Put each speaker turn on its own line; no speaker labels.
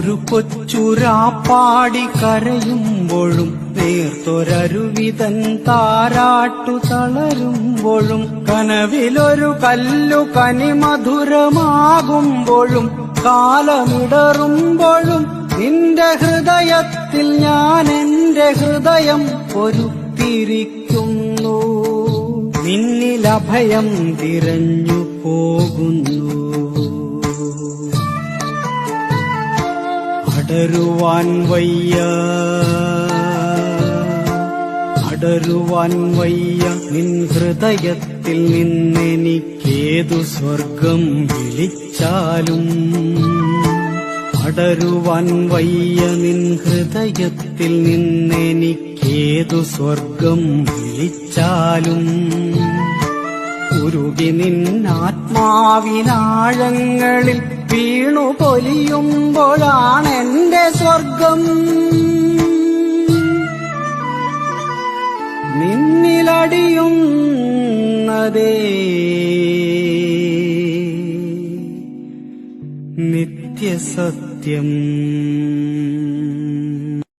ഒരു കൊച്ചുരാപ്പാടി കരയുമ്പോഴും നേർത്തൊരരുവിതൻ താരാട്ടു തളരുമ്പോഴും കനവിലൊരു കല്ലു കനിമധുരമാകുമ്പോഴും കാലമിടറുമ്പോഴും നിന്റെ ഹൃദയത്തിൽ ഞാൻ എന്റെ ഹൃദയം പൊരുത്തിരിക്കുന്നു നിന്നിലഭയം തിരഞ്ഞു പോകുന്നു. അടരുവാൻ വയ്യ. അടരുവാൻ വയ്യ. നിൻ ഹൃദയത്തിൽ നിന്നെനിക്കേതു സ്വർഗം വിളിച്ചാലും. അടരുവാൻ വയ്യ. നിൻ ഹൃദയത്തിൽ നിന്നെനിക്കേതു സ്വർഗം വിളിച്ചാലും. ഉരുകി നിന്നാത്മാവിനാഴങ്ങളിൽ വീണു പൊലിയുമ്പോഴാണ് എന്റെ സ്വർഗം. നിന്നിലടിയുന്നതേ. നിത്യസത്യം.